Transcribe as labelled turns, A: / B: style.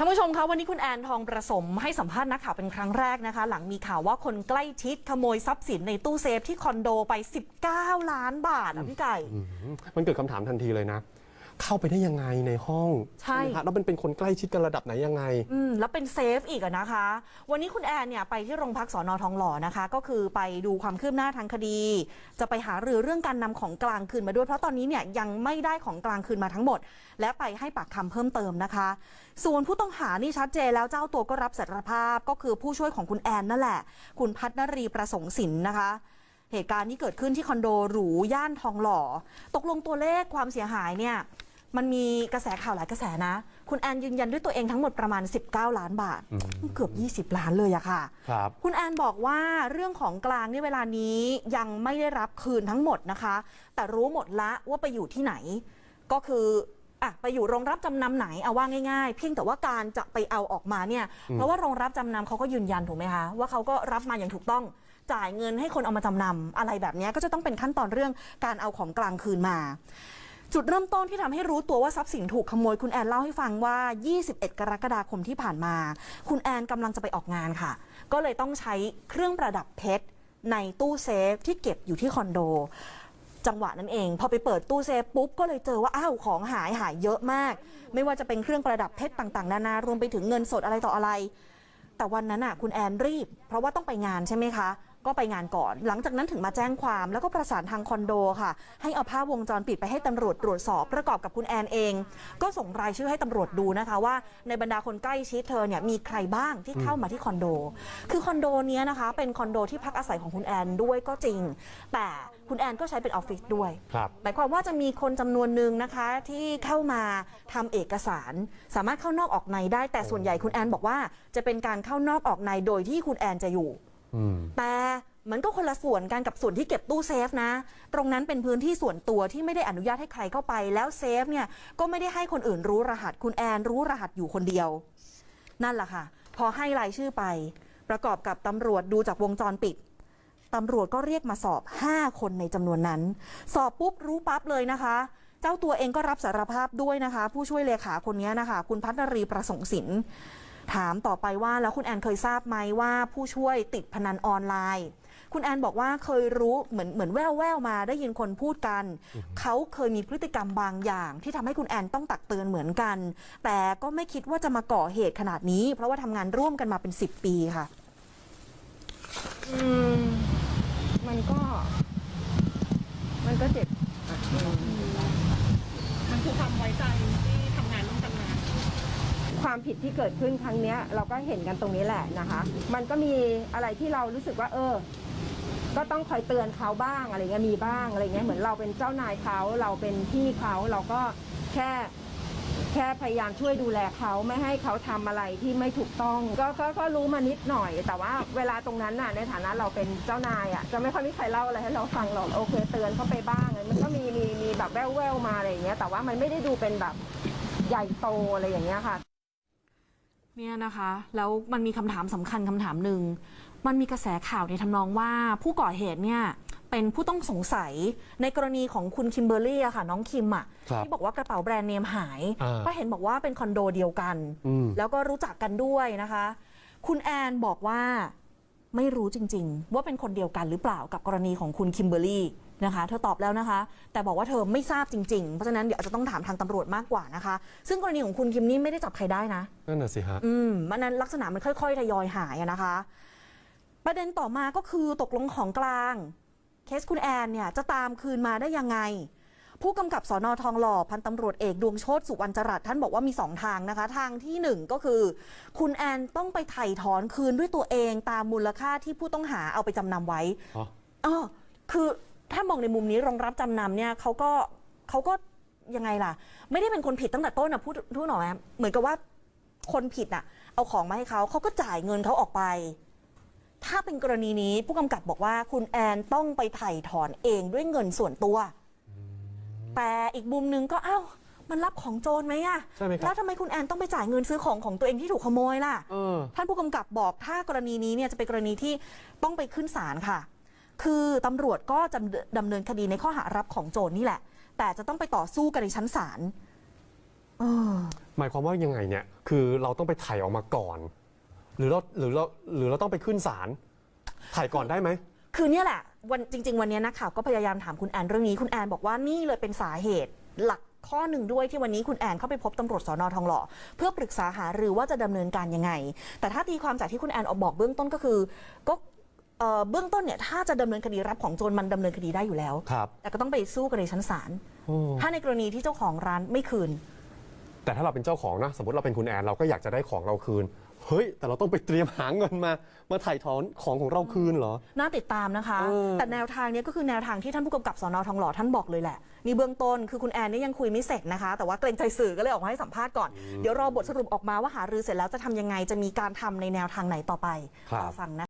A: ท่านผู้ชมคะวันนี้คุณแอนทองประสมให้สัมภาษณ์นักข่าวเป็นครั้งแรกนะคะ หลังมีข่าวว่าคนใกล้ชิดขโมยทรัพย์สินในตู้เซฟที่คอนโดไป 19 ล้านบาทอะพี่ไก่
B: มมันเกิดคำถามทันทีเลยนะ เข้าไปได้ยังไงในห้อง
A: ใช่
B: ไหมคะแล้วมันเป็นคนใกล้ชิดกันระดับไหนยังไง
A: อืมแล้วเป็นเซฟอีกอะนะคะ วันนี้คุณแอนเนี่ยไปที่โรงพักสอนอทองหล่อนะคะ ก็คือไปดูความคืบหน้าทางคดี จะไปหารือเรื่องการนำของกลางคืนมาด้วย เพราะตอนนี้เนี่ยยังไม่ได้ของกลางคืนมาทั้งหมด และไปให้ปากคำเพิ่มเติมนะคะ ส่วนผู้ต้องหานี่ชัดเจนแล้วเจ้าตัวก็รับสารภาพก็คือผู้ช่วยของคุณแอนนั่นแหละ คุณพัฒนรีประสงค์สินนะคะ เหตุการณ์นี้เกิดขึ้นที่คอนโดหรูย่านทองหล่อ ตกลงตัวเลขความเสียหายเนี่ย มันมีกระแสข่าวหลายกระแสนะ คุณแอนยืนยันด้วยตัวเองทั้งหมดประมาณ 19 ล้านบาท เกือบ 20 ล้านเลยอะค่ะ
B: ครับ
A: คุณแอนบอกว่าเรื่องของกลางเนี่ยเวลานี้ยังไม่ได้รับคืนทั้งหมดนะคะ แต่รู้หมดละว่าไปอยู่ที่ไหน ก็คืออะไปอยู่โรงรับจำนำไหนเอาว่าง่ายๆ เพียงแต่ว่าการจะไปเอาออกมาเนี่ย เพราะว่าโรงรับจำนำเขาก็ยืนยันถูกไหมคะ ว่าเขาก็รับมาอย่างถูกต้องจ่ายเงินให้คนเอามาจำนำอะไรแบบเนี้ยก็จะต้องเป็นขั้นตอนเรื่องการเอาของกลางคืนมา จุดเริ่มต้นที่ทำให้รู้ตัวว่าทรัพย์สินถูกขโมยคุณแอนเล่าให้ฟังว่า 21 กรกฎาคมที่ผ่านมา คุณแอนกำลังจะไปออกงานค่ะ ก็เลยต้องใช้เครื่องประดับเพชรในตู้เซฟที่เก็บอยู่ที่คอนโด จังหวะนั้นเอง พอไปเปิดตู้เซฟปุ๊บก็เลยเจอว่าอ้าวของหายหายเยอะมาก ไม่ว่าจะเป็นเครื่องประดับเพชรต่างๆ นานารวมไปถึงเงินสดอะไรต่ออะไร แต่วันนั้นอะคุณแอนรีบ เพราะว่าต้องไปงานใช่ไหมคะ ก็ไปงานก่อน หลังจากนั้นถึงมาแจ้งความ แล้วก็ประสานทางคอนโดค่ะ ให้เอาภาพวงจรปิดไปให้ตำรวจตรวจสอบประกอบกับคุณแอนเอง ก็ส่งรายชื่อให้ตำรวจดูนะคะว่า ในบรรดาคนใกล้ชิดเธอเนี่ยมีใครบ้างที่เข้ามาที่คอนโด คือคอนโดเนี้ยนะคะ เป็นคอนโดที่พักอาศัยของคุณแอนด้วยก็จริง แต่คุณแอนก็ใช้เป็นออฟฟิศด้วย
B: ครับ
A: หมายความว่าจะมีคนจำนวนหนึ่งนะคะที่เข้ามาทำเอกสาร สามารถเข้านอกออกในได้แต่ส่วนใหญ่คุณแอนบอกว่าจะเป็นการเข้านอกออกในโดยที่คุณแอนจะอยู่
B: อืม
A: แต่มันก็คนละส่วนกันกับส่วนที่เก็บตู้เซฟนะ ตรงนั้นเป็นพื้นที่ส่วนตัวที่ไม่ได้อนุญาตให้ใครเข้าไป แล้วเซฟเนี่ยก็ไม่ได้ให้คนอื่นรู้รหัสคุณแอนรู้รหัสอยู่คนเดียว นั่นแหละค่ะ พอให้รายชื่อไป ประกอบกับตำรวจดูจากวงจรปิดตำรวจก็เรียกมาสอบ 5 คนในจำนวนนั้น สอบปุ๊บรู้ปั๊บเลยนะคะ เจ้าตัวเองก็รับสารภาพด้วยนะคะ ผู้ช่วยเลขาคนนี้นะคะ คุณพัฒนรีประสงค์สิน ถามต่อไปว่าแล้วคุณแอนเคยทราบไหมว่าผู้ช่วยติดพนันออนไลน์ คุณแอนบอกว่าเคยรู้เหมือนเหมือนแววแววๆมาได้ยินคนพูดกัน เขาเคยมีพฤติกรรมบางอย่าง ที่ทำให้คุณแอนต้องตักเตือนเหมือนกัน แต่ก็ไม่คิดว่าจะมาก่อเหตุขนาดนี้ เพราะว่าทำงานร่วมกันมาเป็น 10 ปีค่ะ
C: อืมมันก็ มันก็เจ็บ ความผิดที่เกิดขึ้นครั้งเนี้ย เราก็เห็นกันตรงนี้แหละนะคะ มันก็มีอะไรที่เรารู้สึกว่า เออ ก็ต้องคอยเตือนเขาบ้างอะไรเงี้ยมีบ้างอะไรเงี้ยเหมือนเราเป็นเจ้านายเขาเราเป็นพี่เขาเราก็แค่แค่พยายามช่วยดูแลเขาไม่ให้เขาทำอะไรที่ไม่ถูกต้อง ก็ก็ก็รู้มานิดหน่อย แต่ว่าเวลาตรงนั้นน่ะในฐานะเราเป็นเจ้านายอะจะไม่ค่อยมีใครเล่าอะไรให้เราฟังหรอกโอเค เตือนเขาไปบ้างมันก็มีมีมีแบบแว่วแววๆมาอะไรอย่างเงี้ยแต่ว่ามันไม่ได้ดูเป็นแบบใหญ่โตอะไรอย่างเงี้ยค่ะ
A: เนี่ยนะคะ แล้วมันมีคำถามสำคัญคำถามหนึ่ง มันมีกระแสข่าวในทำนองว่าผู้ก่อเหตุเนี่ยเป็นผู้ต้องสงสัยในกรณีของคุณคิมเบอร์รี่อะค่ะ น้องคิมอะ
B: ครับ
A: ที่บอกว่ากระเป๋าแบรนด์เนมหาย
B: อ่า
A: ก็เห็นบอกว่าเป็นคอนโดเดียวกัน
B: อืม
A: แล้วก็รู้จักกันด้วยนะคะ คุณแอนบอกว่าไม่รู้จริง ๆ ว่าเป็นคนเดียวกันหรือเปล่ากับกรณีของคุณคิมเบอร์รี่ นะคะ เธอตอบแล้วนะคะ แต่บอกว่าเธอไม่ทราบจริงๆ เพราะฉะนั้นเดี๋ยวอาจจะต้องถามทางตำรวจมากกว่านะคะ ซึ่งกรณีของคุณคิมนี่ไม่ได้จับใครได้นะ
B: นั่นน่ะสิฮะ
A: อืมมันนั้นลักษณะมันค่อยๆทยอยหายอะนะคะ ประเด็นต่อมาก็คือตกลงของกลาง เคสคุณแอนเนี่ยจะตามคืนมาได้ยังไง ผู้กำกับสอนอทองหล่อพันตำรวจเอกดวงโชตสุวรรณจรัสท่านบอกว่ามีสองทางนะคะ ทางที่หนึ่งก็คือ คุณแอนต้องไปไถ่ถอนคืนด้วยตัวเองตามมูลค่าที่ผู้ต้องหาเอาไปจำนำไว้
B: อ๋อ
A: เออคือ ถ้ามองในมุมนี้รองรับจำนำเนี่ยเขาก็เขาก็ยังไงล่ะ ไม่ได้เป็นคนผิดตั้งแต่ต้นนะพูดพูดหน่อยนะเหมือนกับว่าคนผิดน่ะ เอาของมาให้เขาเขาก็จ่ายเงินเขาออกไป ถ้าเป็นกรณีนี้ผู้กำกับบอกว่าคุณแอนต้องไปไถ่ถอนเองด้วยเงินส่วนตัว แต่อีกมุมหนึงก็เอ้ามันรับของโจรไหมอะ
B: ใช่ไหมครับ
A: แล้วทำไมคุณแอนต้องไปจ่ายเงินซื้อของของตัวเองที่ถูกขโมยล่ะ
B: เออ
A: ท่านผู้กำกับบอกถ้ากรณีนี้เนี่ยจะเป็นกรณีที่ต้องไปขึ้นศาลค่ะ คือตำรวจก็จะดำเนินคดีในข้อหารับของโจรนี่แหละ แต่จะต้องไปต่อสู้กันในชั้นศาลเออ
B: หมายความว่ายังไงเนี่ย คือเราต้องไปถ่ายออกมาก่อน หรือเราหรือเราหรือเราต้องไปขึ้นศาลถ่ายก่อนได้ไหม
A: คือเนี่ยแหละวันจริง ๆ วันนี้นักข่าวก็พยายามถามคุณแอนเรื่องนี้คุณแอนบอกว่านี่เลยเป็นสาเหตุหลักข้อหนึ่งด้วยที่วันนี้คุณแอนเข้าไปพบตำรวจสอนอทองหล่อเพื่อปรึกษาหารือว่าจะดำเนินการยังไง แต่ถ้าตีความจากที่คุณแอนออกบอกเบื้องต้นก็คือ ก็ เอ่อเบื้องต้นเนี่ยถ้าจะดำเนินคดีรับของโจรมันดำเนินคดีได้อยู่แล้ว
B: ครับ
A: แต่ก็ต้องไปสู้กันในชั้นศาล
B: โอ้
A: ถ้าในกรณีที่เจ้าของร้านไม่คืน
B: แต่ถ้าเราเป็นเจ้าของนะ สมมติเราเป็นคุณแอนเราก็อยากจะได้ของเราคืน เฮ้ย แต่เราต้องไปเตรียมหาเงินมา มาถ่ายถอนของของเราคืนเหรอ
A: น่าติดตามนะคะ
B: เออ
A: แต่แนวทางเนี้ยก็คือแนวทางที่ท่านผู้กำกับสอนอทองหล่อท่านบอกเลยแหละ นี่เบื้องต้นคือคุณแอนนี่ยังคุยไม่เสร็จนะคะ แต่ว่าเกรงใจสื่อก็เลยออกมาให้สัมภาษณ์ก่อน เดี๋ยวรอบทสรุปออกมาว่าหารือเสร็จแล้วจะทำยังไง จะมีการทำในแนวทางไหนต่อไป
B: ครับ
A: รอฟังนะ